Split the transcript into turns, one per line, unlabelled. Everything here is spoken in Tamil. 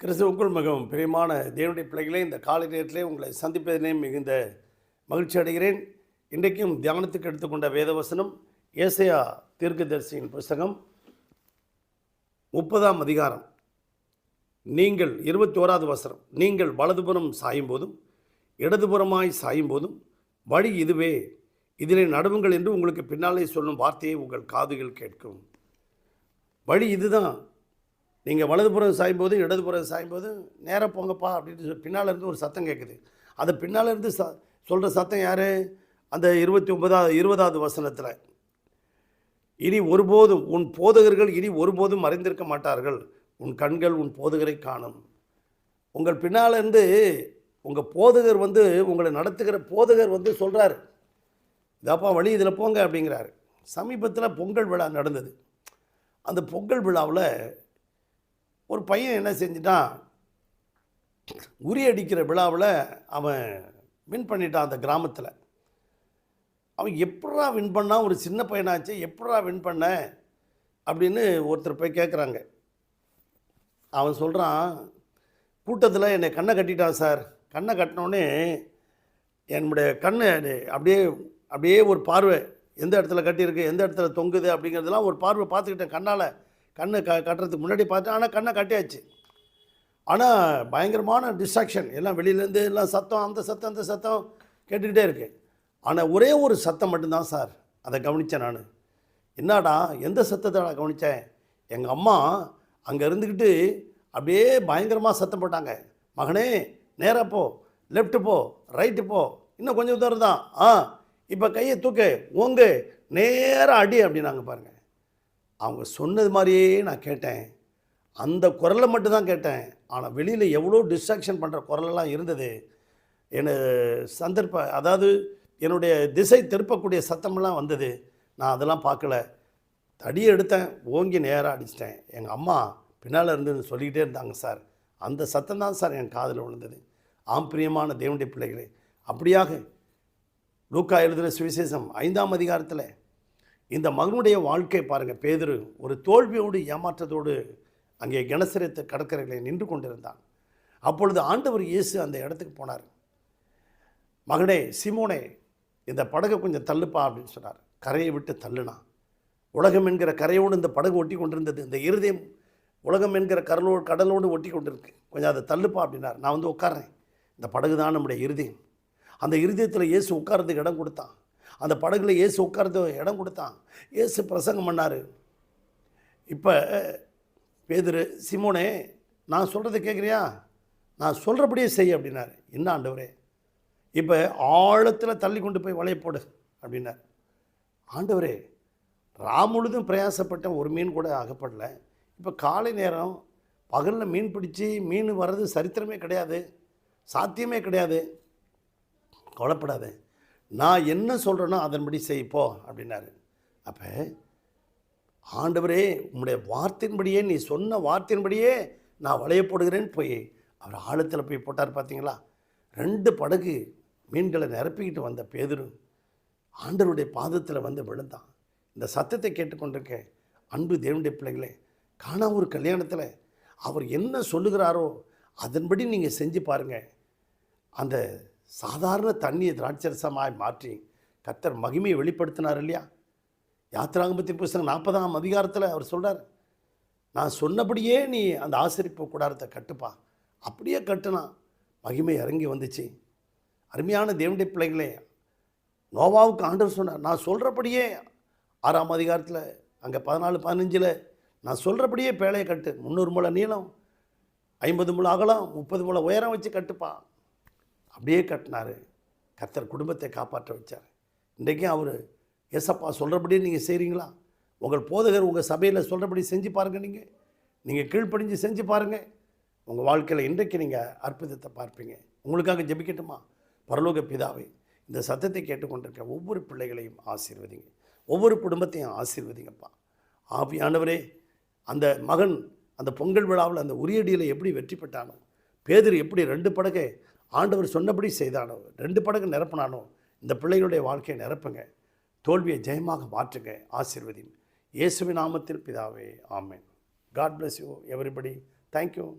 கிறிஸ்துவுக்குள் மிகவும் பிரியமான தேவனுடைய பிள்ளைகளே இந்த காலை நேரத்திலே உங்களை சந்திப்பதிலே மிகுந்த மகிழ்ச்சி அடைகிறேன். இன்றைக்கும் தியானத்துக்கு எடுத்துக்கொண்ட வேதவசனம் ஏசையா தீர்க்கதரிசியின் புஸ்தகம் முப்பதாம் அதிகாரம். நீங்கள் இருபத்தி ஓராவது வசனம் நீங்கள் வலதுபுறம் சாயும் போதும் இடதுபுறமாய் சாயும் போதும் வழி இதுவே இதிலே நடுவுங்கள் என்று உங்களுக்கு பின்னாலே சொல்லும் வார்த்தையை உங்கள் காதுகள் கேட்கும். வழி இதுதான் நீங்கள் வலதுபுறம் சாயும்போது இடதுபுறம் சாயும்போது நேராக போங்கப்பா அப்படின்னு சொல்லி பின்னால் இருந்து ஒரு சத்தம் கேட்குது அது பின்னால் இருந்து ச சொல்கிற சத்தம் யார்? அந்த இருபத்தி ஒன்பதாவது இருபதாவது வசனத்தில். இனி ஒருபோதும் உன் போதகர்கள் இனி ஒருபோதும் மறைந்திருக்க மாட்டார்கள். உன் கண்கள் உன் போதகரை காணும். உங்கள் பின்னால் இருந்து உங்கள் போதகர் வந்து உங்களை நடத்துகிற போதகர் வந்து சொல்கிறார் இதாப்பா வழி இதில் போங்க அப்படிங்கிறாரு. சமீபத்தில் பொங்கல் விழா நடந்தது. அந்த பொங்கல் விழாவில் ஒரு பையன் என்ன செஞ்சிட்டான்? உரி அடிக்கிற விழாவில் அவன் வின் பண்ணிட்டான் அந்த கிராமத்தில். அவன் எப்படா வின் பண்ணான் ஒரு சின்ன பையனாச்சு எப்படா வின் பண்ண? அப்படின்னு ஒருத்தர் போய் கேட்குறாங்க அவன் சொல்கிறான் கூட்டத்தில் என்னை கண்ணை கட்டிட்டான் சார். கண்ணை கட்டினோடனே என்னுடைய கண்ணு அப்படியே அப்படியே ஒரு பார்வை. எந்த இடத்துல கட்டியிருக்கு எந்த இடத்துல தொங்குது? அப்படிங்கிறதெல்லாம் ஒரு பார்வை பார்த்துக்கிட்டேன் கண்ணால். கண்ணை க கட்டுறதுக்கு முன்னாடி பார்த்தேன் ஆனால் கண்ணை கட்டியாச்சு. ஆனால் பயங்கரமான டிஸ்ட்ராக்ஷன் எல்லாம் வெளியிலேருந்து எல்லாம் சத்தம் அந்த சத்தம் அந்த சத்தம் கேட்டுக்கிட்டே இருக்குது ஆனால் ஒரே ஒரு சத்தம் மட்டும்தான் சார். அதை கவனித்தேன் நான். என்னடா எந்த சத்தத்தை நான் கவனித்தேன் எங்கள் அம்மா அங்கே இருந்துக்கிட்டு அப்படியே பயங்கரமாக சத்தம் போட்டாங்க. மகனே நேராக போ லெஃப்ட்டு போ ரைட்டு போ. இன்னும் கொஞ்சம் தூரம் தான். ஆ இப்போ கையை தூக்கு ஓங்கு நேராக அடி அப்படின்னாங்க பாருங்கள் அவங்க சொன்னது மாதிரியே நான் கேட்டேன். அந்த குரலை மட்டும்தான் கேட்டேன். ஆனால் வெளியில் எவ்வளோ டிஸ்ட்ராக்ஷன் பண்ணுற குரலெல்லாம் இருந்தது. என்ன சந்தர்ப்ப அதாவது என்னுடைய திசை திருப்பக்கூடிய சத்தமெல்லாம் வந்தது. நான் அதெல்லாம் பார்க்கல. தடியை எடுத்தேன் ஓங்கி நேராக அடிச்சிட்டேன். எங்கள் அம்மா பின்னால் இருந்து சொல்லிக்கிட்டே இருந்தாங்க சார் அந்த சத்தம் தான் சார் என் காதில் விழுந்தது. ஆம் பிரியமான தேவனுடைய பிள்ளைகளே. அப்படியாக லூக்கா எழுதின சுவிசேஷம் ஐந்தாம் அதிகாரத்தில் இந்த மகனுடைய வாழ்க்கை பாருங்கள் பேதரு ஒரு தோல்வியோடு ஏமாற்றத்தோடு அங்கே கணசரத்து கடற்கரைகளை நின்று கொண்டிருந்தான். அப்பொழுது ஆண்டவர் இயேசு அந்த இடத்துக்கு போனார். மகனே சிமோனே இந்த படகை கொஞ்சம் தள்ளுப்பா அப்படின்னு சொன்னார். கரையை விட்டு தள்ளுனா. உலகம் என்கிற கரையோடு இந்த படகு ஒட்டி கொண்டிருந்தது. இந்த இருதயம் உலகம் என்கிற கடலோடு கடலோடு ஒட்டி கொண்டிருக்கு. கொஞ்சம் அதை தள்ளுப்பா அப்படின்னார். நான் வந்து உட்காறேன் இந்த படகு தான் நம்முடைய இருதயம். அந்த இருதயத்தில் இயேசு உட்கார்றதுக்கு இடம் கொடுத்தான். அந்த படகுல ஏசு உட்கார்ந்து இடம் கொடுத்தான். ஏசு பிரசங்கம் பண்ணார். இப்போ பேதுரு சிமோனே நான் சொல்கிறத கேட்குறியா நான் சொல்கிறபடியே செய் அப்படின்னாரு. என்ன ஆண்டவரே? இப்போ ஆழத்தில் தள்ளி கொண்டு போய் வலையை போடு அப்படின்னார். ஆண்டவரே ராமுழுதும் பிரயாசப்பட்டேன் ஒரு மீன் கூட அகப்படல. இப்போ காலை நேரம் பகலில் மீன் பிடிச்சி மீன் வர்றது சரித்திரமே கிடையாது. சாத்தியமே கிடையாது. கவலைப்படாதே. நான் என்ன சொல்கிறேனோ அதன்படி செய்ப்போ அப்படின்னாரு. அப்போ ஆண்டவரே உம்முடைய வார்த்தையின்படியே நீ சொன்ன வார்த்தையின்படியே நான் வளைய போடுகிறேன்னு போய் அவர் ஆழத்தில் போய் போட்டார் பார்த்தீங்களா ரெண்டு படகு மீன்களை நிரப்பிக்கிட்டு வந்த பேதரும் ஆண்டவருடைய பாதத்தில் வந்து விழுந்தான். இந்த சத்தத்தை கேட்டுக்கொண்டிருக்க அன்பு தேவனுடைய பிள்ளைகளே காணா ஒரு கல்யாணத்தில் அவர் என்ன சொல்லுகிறாரோ அதன்படி நீங்கள் செஞ்சு பாருங்கள் அந்த சாதாரண தண்ணியை திராட்சரசமாய் மாற்றி கத்தர் மகிமையை வெளிப்படுத்தினார் இல்லையா? யாத்திராங்கபத்தின் புஸ்தகம் நாற்பதாம் அதிகாரத்தில் அவர் சொல்கிறார் நான் சொன்னபடியே நீ அந்த ஆசிரிப்பு கூடாரத்தை கட்டுப்பா. அப்படியே கட்டுனா மகிமை இறங்கி வந்துச்சு. அருமையான தேவனுடைய பிள்ளைகளே நோவாவுக்கு ஆண்டவர் சொன்னார் நான் சொல்கிறபடியே ஆறாம் அதிகாரத்தில் அங்கே பதினாலு பதினஞ்சில் நான் சொல்கிறபடியே பேழையை கட்டு. முந்நூறு முளை நீளம் ஐம்பது முளை அகலம் முப்பது முளை உயரம் வச்சு கட்டுப்பான் அப்படியே கட்டினார். கத்தர் குடும்பத்தை காப்பாற்ற வச்சார். இன்றைக்கும் அவர் எஸ்அப்பா சொல்கிறபடி நீங்கள் செய்கிறீங்களா உங்கள் போதகர் உங்கள் சபையில் சொல்கிறபடி செஞ்சு பாருங்கள் நீங்கள் நீங்கள் கீழ்ப்படிஞ்சு செஞ்சு பாருங்கள் உங்கள் வாழ்க்கையில் இன்றைக்கு நீங்கள் அற்புதத்தை பார்ப்பீங்க. உங்களுக்காக ஜெபிக்கட்டுமா? பரலோக பிதாவை இந்த சத்தத்தை கேட்டுக்கொண்டிருக்க ஒவ்வொரு பிள்ளைகளையும் ஆசீர்வதிங்க. ஒவ்வொரு குடும்பத்தையும் ஆசீர்வதிங்கப்பா. ஆவியானவரே அந்த மகன் அந்த பொங்கல் விழாவில் அந்த உரியடியில் எப்படி வெற்றி பெற்றானோ பேதர் எப்படி ரெண்டு படகை ஆண்டவர் சொன்னபடி செய்தானோ? ரெண்டு படகு நிரப்பினானோ? இந்த பிள்ளைகளுடைய வாழ்க்கையை நிரப்புங்க. தோல்வியை ஜெயமாக மாற்றுங்க. ஆசிர்வதியும் இயேசுவின் நாமத்தில் பிதாவே ஆமேன். God bless you everybody thank you